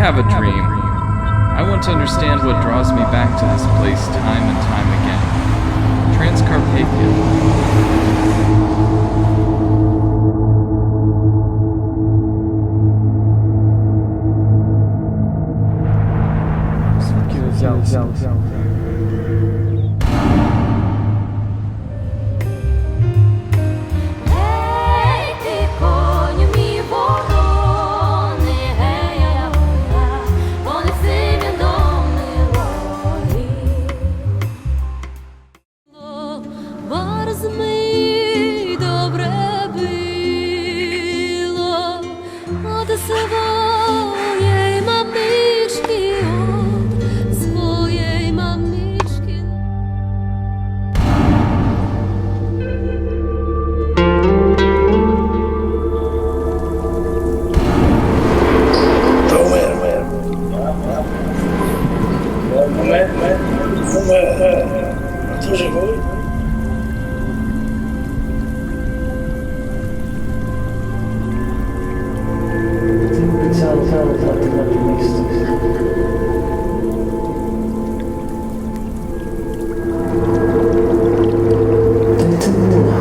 have a dream. I want to understand what draws me back to this place time and time again. Transcarpathia. Tchau, tchau, tchau. swojej mamiczki, od swojej mamiczki. Numer, numer, Ooh.